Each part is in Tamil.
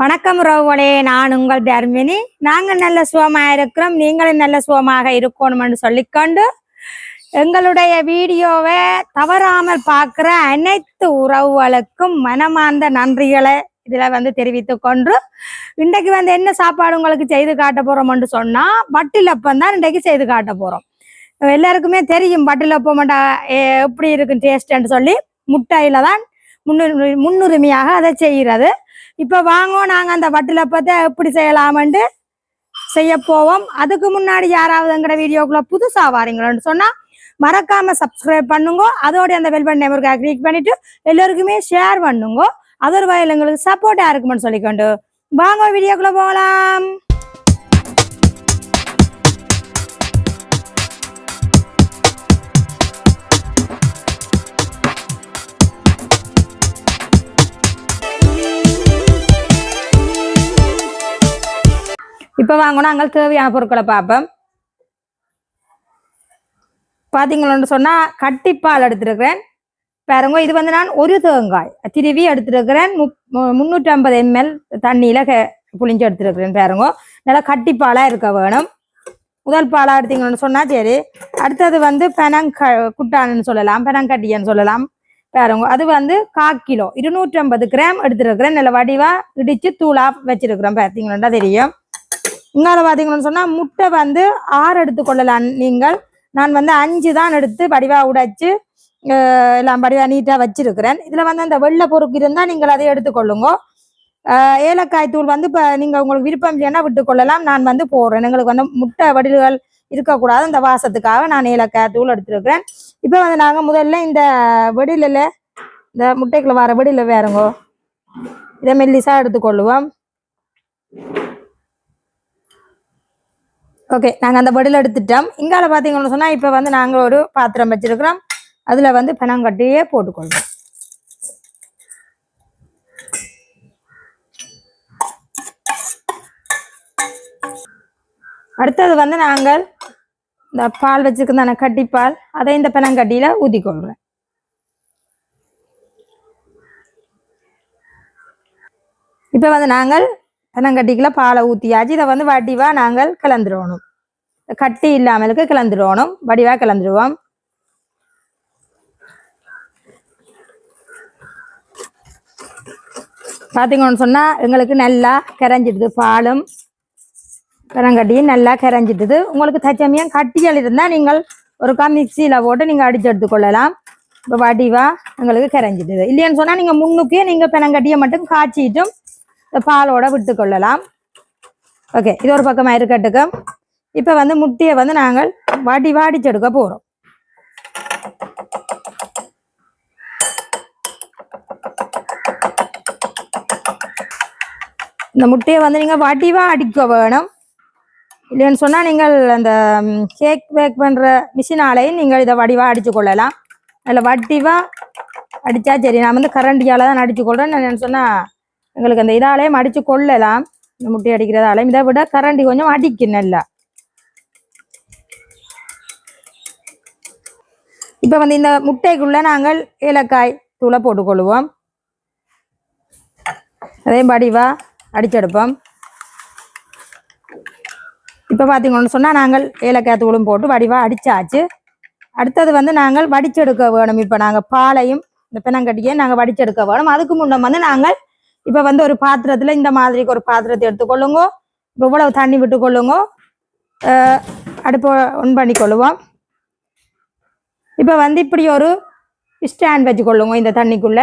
வணக்கம் ரோவலே நான் உங்கள் தர்மினி. நாங்கள் நல்ல சுகமாக இருக்கிறோம். நீங்களும் நல்ல சுகமாக இருக்கணும்னு சொல்லிக்கொண்டு எங்களுடைய வீடியோவை தவறாமல் பார்க்குற அனைத்து உறவுகளுக்கும் மனமார்ந்த நன்றிகளை இதில் வந்து தெரிவித்து கொண்டு இன்றைக்கு வந்து என்ன சாப்பாடு உங்களுக்கு செய்து காட்ட போகிறோம்னு சொன்னால் வட்டிலப்பம் தான் இன்றைக்கு செய்து காட்ட போறோம். எல்லாருக்குமே தெரியும் பட்டிலப்பம் எப்படி இருக்கும் டேஸ்ட்ன்னு சொல்லி. முட்டையில் தான் முன்னுரிமை முன்னுரிமையாக அதை செய்கிறது. இப்போ வாங்குவோம் நாங்கள் அந்த வட்டிலப்பத்தை எப்படி செய்யலாமன்ட்டு செய்ய போவோம். அதுக்கு முன்னாடி யாராவது எங்கட வீடியோக்குள்ள புதுசாக வாரீங்களோன்னு சொன்னா மறக்காம சப்ஸ்கிரைப் பண்ணுங்க. அதோட அந்த வெல்பன் பட்டன் கிளிக் பண்ணிட்டு எல்லோருக்குமே ஷேர் பண்ணுங்க. அதர்வாயில் வகையில் எங்களுக்கு சப்போர்ட்டா இருக்குமென்னு சொல்லிக்கொண்டு வாங்க வீடியோக்குள்ள போகலாம். இப்போ வாங்க அங்கே தேவையான பொருட்களை பார்ப்போம். பார்த்தீங்களோன்னு சொன்னால் கட்டிப்பால் எடுத்திருக்கிறேன். பாருங்க இது வந்து நான் ஒரு தேங்காய். திருவி எடுத்திருக்கிறேன். முப் முந்நூற்றி ஐம்பது எம்எல் தண்ணியில் க புளிஞ்சு எடுத்துருக்கிறேன் பாருங்க. நல்லா கட்டிப்பாலாக இருக்க வேணும். முதல் பாலாக எடுத்தீங்கன்னு சொன்னால் சரி. அடுத்தது வந்து பெனங்க குட்டான்னு சொல்லலாம். பெனங்கட்டியன்னு சொல்லலாம். பாருங்க அது வந்து கால் கிலோ. இருநூற்றி ஐம்பது கிராம் எடுத்திருக்கிறேன். நல்ல வடிவாக இடித்து தூளாக வச்சுருக்கிறோம். பார்த்தீங்கன்னா தெரியும். இன்னொரு பார்த்தீங்கன்னு சொன்னால் முட்டை வந்து ஆறு எடுத்துக்கொள்ளலாம் நீங்கள். நான் வந்து அஞ்சு தான் எடுத்து வடிவாக உடைச்சு எல்லாம் வடிவாக நீட்டாக வச்சிருக்கிறேன். இதில் வந்து அந்த வெள்ளை பொறுக்கு இருந்தால் நீங்கள் அதை எடுத்துக்கொள்ளுங்க. ஏலக்காய் தூள் வந்து இப்போ நீங்கள் உங்களுக்கு விருப்பம் இல்லைன்னா விட்டுக்கொள்ளலாம். நான் வந்து போடுறேன். எங்களுக்கு வந்து முட்டை வடிவுகள் இருக்கக்கூடாது. அந்த வாசத்துக்காக நான் ஏலக்காய் தூள் எடுத்துருக்கிறேன். இப்போ வந்து நாங்கள் முதல்ல இந்த வெடிலில் இந்த முட்டைக்குள்ள வர வெடில வேறுங்கோ. இதை மெல்லிசாக எடுத்துக்கொள்ளுவோம். ஓகே நாங்கள் அந்த வடியில் எடுத்துட்டோம். இங்கால பார்த்தீங்கன்னு சொன்னால் இப்போ வந்து நாங்கள் ஒரு பாத்திரம் வச்சிருக்கிறோம். அதில் வந்து பனங்கட்டியே போட்டுக்கொள்வோம். அடுத்தது வந்து நாங்கள் இந்த பால் வச்சிருக்கிறதான கட்டிப்பால் அதை இந்த பனங்கட்டியில் ஊற்றிக்கொள்கிறேன் இப்போ வந்து நாங்கள் தென்னங்கட்டிக்குள்ள பாலை ஊற்றியாச்சு இதை வந்து வடிவாக நாங்கள் கிளந்துடணும் கட்டி இல்லாமலுக்கு கிளந்துடணும் வடிவாக கிளந்துருவோம். பார்த்தீங்கன்னு சொன்னால் எங்களுக்கு நல்லா கரைஞ்சிடுது பாலும். பனங்கட்டியும் நல்லா கரைஞ்சிடுது. உங்களுக்கு தச்சமயம் கட்டிகள் இருந்தால் நீங்கள் ஒருக்கா மிக்சியில் போட்டு நீங்கள் அடித்து எடுத்துக்கொள்ளலாம் இப்போ வடிவாக எங்களுக்கு கரைஞ்சிடுது. இல்லைன்னு சொன்னால் நீங்கள் முன்னுக்கே நீங்கள் பெனங்கட்டியை மட்டும் காய்ச்சிட்டும் இந்த பாலோட விட்டு கொள்ளலாம் ஓகே இது ஒரு பக்கமாக இருக்கட்டுக்கும் இப்போ வந்து முட்டையை வந்து நாங்கள் வாடி வாடிச்செடுக்க போகிறோம் இந்த முட்டையை வந்து நீங்கள் வடிவாக அடிக்க வேணும். இல்லைன்னு சொன்னால் நீங்கள் அந்த கேக் பேக் பண்ணுற மிஷினாலையும் நீங்கள் இதை வடிவாக அடித்து கொள்ளலாம். அதில் வடிவாக அடித்தா சரி. நான் வந்து கரண்டியால் தான் அடித்து கொள்கிறேன் நான் சொன்னால் எங்களுக்கு அந்த இதாலையும் அடித்து கொள்ளலாம். இந்த முட்டை அடிக்கிறதாலையும். இதை விட கரண்டி கொஞ்சம் அடிக்கும் நல்லா. இப்போ வந்து இந்த முட்டைக்குள்ள நாங்கள் ஏலக்காய் தூளை போட்டுக்கொள்வோம். அதே வடிவா அடிச்செடுப்போம். இப்போ பார்த்தீங்கன்னு சொன்னால் நாங்கள் ஏலக்காய் தூளும் போட்டு வடிவாக அடித்தாச்சு அடுத்தது வந்து நாங்கள் வடிச்செடுக்க வேணும். இப்போ நாங்கள் பாலையும் இந்த பெனங்கட்டியை நாங்கள் வடிச்செடுக்க வேணும். அதுக்கு முன்னே வந்து நாங்கள் இப்போ வந்து ஒரு பாத்திரத்துல இந்த மாதிரிக்கு ஒரு பாத்திரத்தை எடுத்துக்கொள்ளுங்க இவ்வளவு தண்ணி விட்டுக்கொள்ளுங்க அஹ் அடுப்பு ஒன் பண்ணிக்கொள்ளுவோம். இப்போ வந்து இப்படி ஒரு ஸ்டாண்ட் வச்சுக்கொள்ளுங்க இந்த தண்ணிக்குள்ள.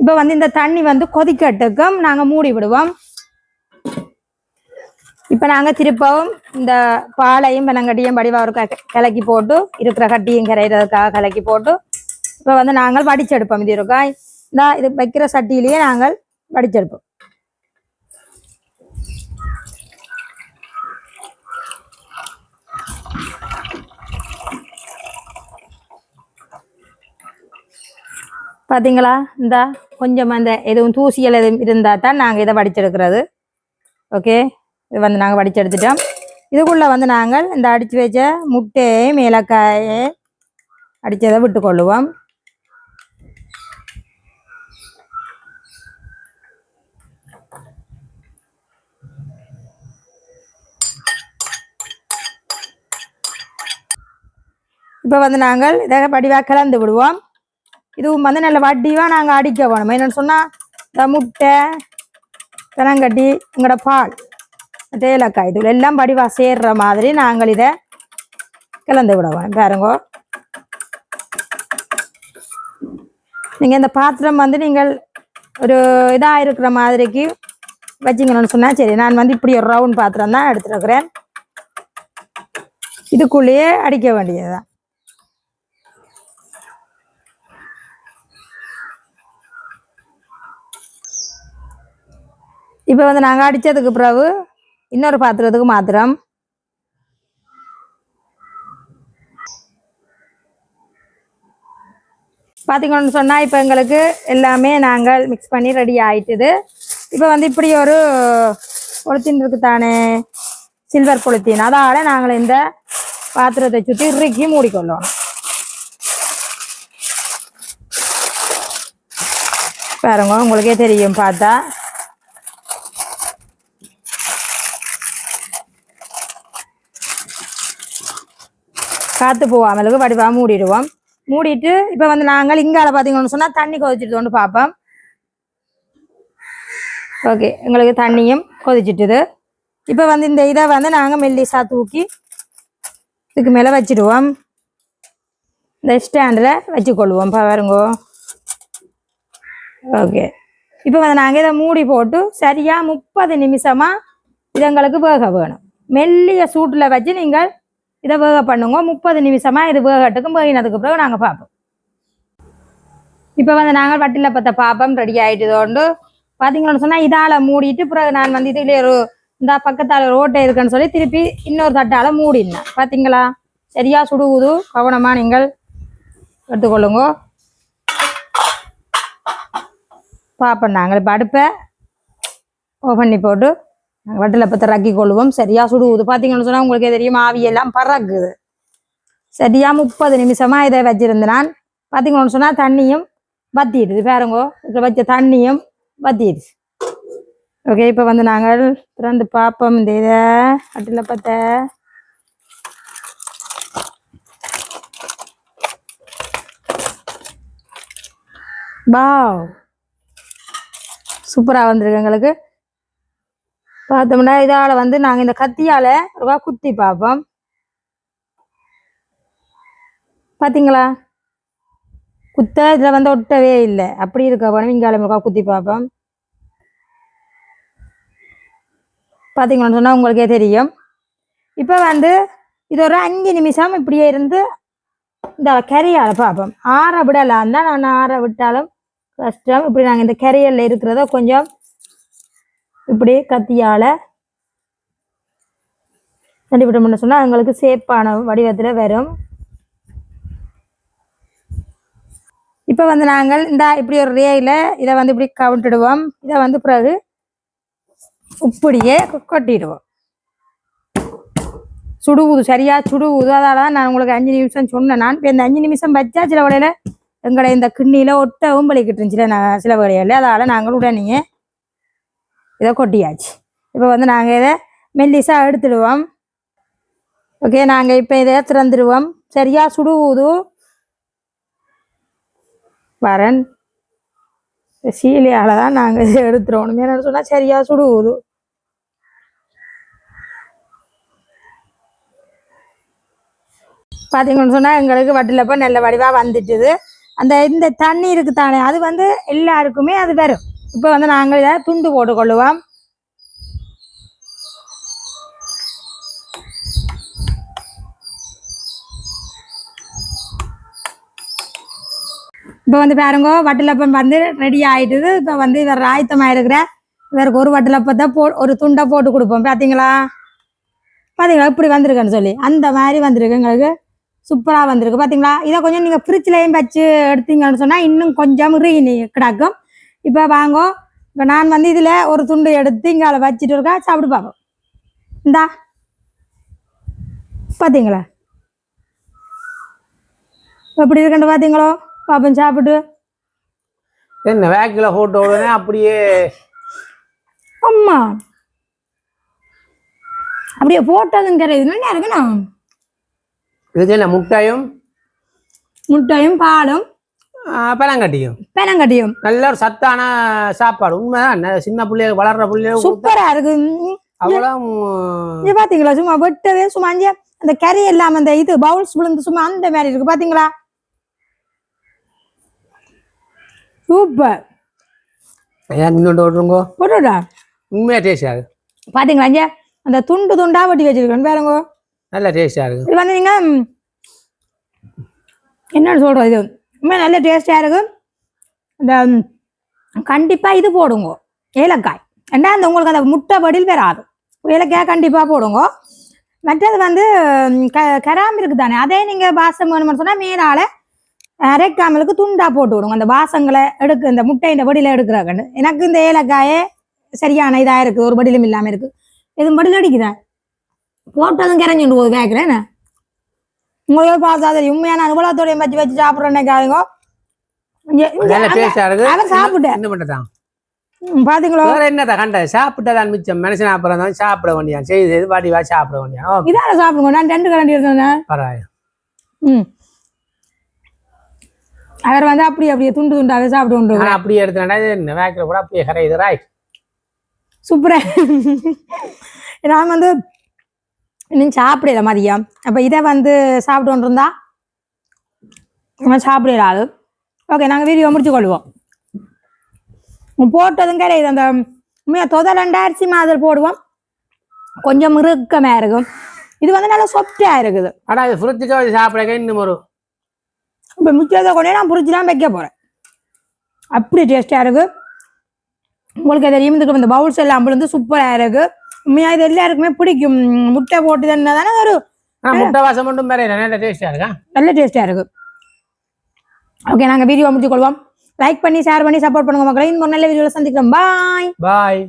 இப்போ வந்து இந்த தண்ணி வந்து கொதிக்கட்டுக்கும் நாங்கள் மூடி விடுவோம். இப்போ நாங்கள் திருப்பவும் இந்த பாலையும் பெனங்கட்டியும் வடிவாக க- கலக்கி போட்டு இருக்கிற கட்டியும் கரையிறதுக்காக கலக்கி போட்டு இப்போ வந்து நாங்கள் வடிச்செடுப்போம் இது இருக்காய் இந்த இது வைக்கிற சட்டியிலேயே நாங்கள் வடிச்செடுப்போம் பார்த்தீங்களா இந்த கொஞ்சம் அந்த எதுவும் தூசியல் எதுவும் இருந்தால் தான் நாங்கள் இதை வடிச்செடுக்கிறது ஓகே இது வந்து நாங்கள் வடிச்செடுத்துட்டோம் இதுக்குள்ளே வந்து நாங்கள் இந்த அடித்து வச்ச முட்டையை மேலக்காயை அடித்ததை விட்டுக்கொள்ளுவோம். இப்போ வந்து நாங்கள் இதை வடிவாக கலந்து விடுவோம். இதுவும் வந்து நல்ல வடிவாக நாங்கள் அடிக்க வேணும் என்னென்னு சொன்னால் இந்த முட்டை தெனங்கட்டி உங்களோட பால் தேயிலக்காய் தூள் எல்லாம் வடிவாக சேர்ற மாதிரி நாங்கள் இதை கலந்து விடுவோம். பாருங்கோ. நீங்கள் இந்த பாத்திரம் வந்து நீங்கள் ஒரு இதாக இருக்கிற மாதிரிக்கு வச்சிங்கன்னு சொன்னால் சரி நான் வந்து இப்படி ஒரு ரவுண்ட் பாத்திரம் தான் எடுத்துருக்கிறேன் இதுக்குள்ளேயே அடிக்க வேண்டியதுதான். இப்போ வந்து நாங்கள் அடித்ததுக்கு பிறகு இன்னொரு பாத்திரத்துக்கு மாத்திரம். பார்த்தீங்கன்னு சொன்னால் இப்போ எங்களுக்கு எல்லாமே நாங்கள் மிக்ஸ் பண்ணி ரெடி ஆயிட்டுது. இப்போ வந்து இப்படி ஒரு பொலித்தீன் இருக்கு தானே? சில்வர் பொலித்தீன் அதால் நாங்கள் இந்த பாத்திரத்தை சுற்றி இறுக்கி மூடிக்கொள்ளணும் பாருங்க உங்களுக்கே தெரியும் பார்த்தா. காற்று அளவுக்கு வடிவாக மூடிடுவோம். மூடிட்டு இப்போ வந்து நாங்கள் இங்கால பார்த்தீங்கன்னு சொன்னால் தண்ணி கொதிச்சிட்டு பார்ப்போம் ஓகே எங்களுக்கு தண்ணியும் கொதிச்சிட்டுது. இப்போ வந்து இந்த இதை வந்து நாங்கள் மெல்லிசா தூக்கி இதுக்கு மேலே வச்சிடுவோம். இந்த ஸ்டாண்டில் வச்சுக்கொள்வோம் பாருங்கோ. ஓகே இப்போ வந்து நாங்கள் இதை மூடி போட்டு சரியாக முப்பது நிமிஷமாக இது எங்களுக்கு வேக வேணும். மெல்லிய சூட்டில் வச்சு நீங்கள் இதை வேக பண்ணுங்க. முப்பது நிமிஷமாக இது வேகட்டுக்கும் வேகினதுக்கு பிறகு நாங்கள் பார்ப்போம். இப்போ வந்து நாங்கள் வட்டியில் பத்த பார்ப்போம் ரெடி ஆகிட்டதோண்டு பார்த்தீங்கன்னு சொன்னால் இதால் மூடிட்டு பிறகு நான் வந்து இதில் ஒரு இந்த பக்கத்தால் ரோட்டை இருக்குன்னு சொல்லி திருப்பி இன்னொரு தட்டால் மூடினேன் பார்த்தீங்களா சரியா சுடுகுது. கவனமாக நீங்கள் எடுத்துக்கொள்ளுங்க. பார்ப்போம் நாங்கள் இப்போ அடுப்பை ஓ பண்ணி போட்டு நாங்கள் வட்டில் பற்ற ரக்கி கொள்வோம் சரியா சுடுகுது. பார்த்தீங்கன்னு சொன்னால் உங்களுக்கே தெரியும் ஆவியெல்லாம் பறக்குது. சரியா முப்பது நிமிஷமாக இதை வச்சிருந்தேன். நான் பார்த்தீங்கன்னு சொன்னால் தண்ணியும் வத்திடுது. பாருங்கோ இதில் வச்ச தண்ணியும் வத்திடுது. ஓகே இப்போ வந்து நாங்கள் திறந்து பார்ப்போம். இந்த இதை வட்டில் பற்ற பாவ் சூப்பராக வந்திருக்கு எங்களுக்கு. பார்த்தோம்னா இதால் வந்து நாங்கள் இந்த கத்தியால் ரூபா குத்தி பார்ப்போம். பார்த்தீங்களா குத்த இதில் வந்து ஒட்டவே இல்லை. அப்படி இருக்க போனோம் இங்கால ரூபா குத்தி பார்ப்போம். பார்த்தீங்கன்னு சொன்னால் உங்களுக்கே தெரியும். இப்போ வந்து இது ஒரு அஞ்சு நிமிஷம் இப்படியே இருந்து இந்த கரையால் பார்ப்போம். ஆற விடலாம் தான் நான் ஆற விட்டாலும் கஷ்டம். இப்படி நாங்கள் இந்த கரையல்ல இருக்கிறத கொஞ்சம் இப்படி கத்தியால் தண்டி விட்டோம்னு சொன்னால் அவங்களுக்கு சேப்பான வடிவத்தில் வரும். இப்போ வந்து நாங்கள் இந்த இப்படி ஒரு ரேயில் இதை வந்து இப்படி கவுண்டிடுவோம் இதை வந்து பிறகு இப்படியே கொட்டிடுவோம். சுடுவுது சரியா சுடுவுது. அதால தான் நான் உங்களுக்கு அஞ்சு நிமிஷம் சொன்னேன். நான் இப்போ இந்த அஞ்சு நிமிஷம் வச்சா சில வழியில் எங்களை இந்த கிண்ணியில் ஒட்டவும் பலிக்கிட்டு இருந்துச்சு நான் சில வேலையில் அதால் நாங்கள் உடனே இதை கொட்டியாச்சு. இப்போ வந்து நாங்கள் இதை மெல்லிசாக எடுத்துடுவோம். ஓகே நாங்கள் இப்போ இதை திறந்துடுவோம். சரியா சுடுவுது வரன். சீலியால் தான் நாங்கள் இதை எடுத்துருவோம் என்னென்னு சொன்னால் சரியா சுடுவுது பார்த்தீங்கன்னு சொன்னால் எங்களுக்கு வட்டிலப்போ நல்ல வடிவாக வந்துட்டுது. அந்த இந்த தண்ணி இருக்கு தானே அது வந்து எல்லாருக்குமே அது வரும். இப்போ வந்து நாங்கள் இதை துண்டு போட்டுக்கொள்ளுவோம். இப்போ வந்து பாருங்க வட்டலப்பம் வந்து ரெடி ஆகிட்டுது இப்போ வந்து இவர் ஆயத்தமாக இருக்கிற இவருக்கு ஒரு வட்டலப்பத்தை போ ஒரு துண்டை போட்டு கொடுப்போம். பார்த்தீங்களா பார்த்தீங்களா இப்படி வந்திருக்குன்னு சொல்லி. அந்த மாதிரி வந்திருக்கு எங்களுக்கு. சூப்பராக வந்திருக்கு. பார்த்தீங்களா இதை கொஞ்சம் நீங்கள் ஃப்ரிட்ஜ்லேயும் வச்சு எடுத்தீங்கன்னு சொன்னால் இன்னும் கொஞ்சம் ரீ கிடக்கும். இப்போ வாங்கோ. இப்போ நான் வந்து இதில் ஒரு துண்டு எடுத்து இங்கே வச்சுட்டு இருக்கா சாப்பிட்டு பார்ப்போம் இந்தா. பார்த்தீங்களா எப்படி இருக்குன்னு பார்த்தீங்களோ பாப்போம் சாப்பிட்டு என்ன வேக்கில் போட்ட உடனே அப்படியே அம்மா. அப்படியே போட்டதுன்னு தெரியுது. நல்லா இருக்குண்ணா. இது என்ன முட்டையும்? முட்டையும் பாலும். பழங்கட்டியும். பெனங்கட்டியும் நல்ல ஒரு சத்தான சாப்பாடு. உண்மைதான். சின்ன பிள்ளைகள் வளர்ற பிள்ளைகள் சூப்பரா இருக்கு. ம், அவ்வளோ இங்க பாத்தீங்களா? சும்மா வெட்டவே சும்மா அஞ்சு அந்த கறி இல்லாம அந்த இது பவுல்ஸ் விழுந்து சும்மா அந்த மாதிரி இருக்கு. பாத்தீங்களா? சூப்பர். இன்னொன்று விட்ருங்கோ போட்டுடா. உண்மையாக டேஸ்டாக இருக்கு. பாத்தீங்களா அஞ்சு அந்த துண்டு துண்டா வெட்டி வச்சிருக்கேன் பாருங்க. நல்ல டேஸ்டாக இருக்கு. இது வந்து நீங்க ம், என்னன்னு சொல்றது இது? உண்மை நல்ல டேஸ்டாக இருக்கும். இந்த கண்டிப்பாக இது போடுங்க. ஏலக்காய். ஏன்னா அந்த உங்களுக்கு அந்த முட்டை வடில் வராது. ஏலக்காய் கண்டிப்பாக போடுங்க. மற்றது வந்து க கராம் இருக்கு தானே. அதே நீங்கள் பாசம் வேணும்னு சொன்னால் மேலால அரைக்காமலுக்கு துண்டாக போட்டு விடுங்க. அந்த பாசங்களை எடுக்க இந்த முட்டை இந்த வடியில் எடுக்கிறாங்கன்னு. எனக்கு இந்த ஏலக்காயே சரியான இதாக இருக்குது ஒரு வடிலும் இல்லாமல் இருக்கு. எதுவும் வடியில் அடிக்குதா போட்டதும் கரைஞ்சுண்டு போகுது கேட்குறேன் உங்களுக்கு பார்த்தா தெரியும் உண்மையான அனுபவத்தோடைய வச்சு வச்சு சாப்பிட்றேன்னு கேளுங்க இங்க- இங்க நல்ல அங்க- டேஸ்டாக இருக்கு அவன் சாப்பிட்டேன். பாத்தீங்களோ? வேற என்னதான் கண்ட? சாப்பிட்டதான் மிச்சம். மனுஷன் அப்புறம் சாப்பிட வேண்டியான் செய்து செய்து வாடி வா சாப்பிட வேண்டியான் ஓ. இதான சாப்பிடுங்க. நான் ரெண்டு கரண்டி எடுத்தேன் பரவாயில்ல. ம். அவர் வந்து அப்படி அப்படியே துண்டு துண்டாவே சாப்பிட்டு ஆனால் அப்படியே எடுத்துனா வேக்கில் கூட அப்படியே கரையுது ராய். சூப்பரா. நான் வந்து இன்னும் சாப்பிடல மதியம். அப்ப இதை வந்து சாப்பிட்டு இருந்தா? நம்ம சாப்பிடலாது ஓகே நாங்க வீடியோ முடிச்சு கொள்வோம். போட்டதும் கிடையாது. அந்த உண்மையா தொத ரெண்டாயிரத்தி மாதிரி போடுவோம். கொஞ்சம் இறுக்கமா இருக்கும். இது வந்து நல்லா சொப்டா இருக்குது. ஆனால் இது ஃப்ரிட்ஜுக்கு வச்சு சாப்பிட இன்னும் ஒரு இப்போ மிச்சத்தை கொண்டே நான் புரிச்சுலாம் வைக்க போறேன். அப்படி டேஸ்டா இருக்கு. உங்களுக்கு தெரியும் இதுக்கு இந்த பவுல்ஸ் எல்லாம் விழுந்து சூப்பரா இருக்கு. உண்மையா இது எல்லாருக்குமே பிடிக்கும். முட்டை போட்டு தானே ஒரு ஆனால் முட்டை வாசம் மட்டும் வேற நல்ல டேஸ்டாக இருக்கா? நல்ல டேஸ்டா இருக்கு. ஓகே நாங்க வீடியோ முடிச்சு கொள்வோம். லைக் பண்ணி ஷேர் பண்ணி சப்போர்ட் பண்ணுங்க மக்களை. இன்னும் ஒரு நல்ல வீடியோல சந்திக்கிறோம். பாய் பாய்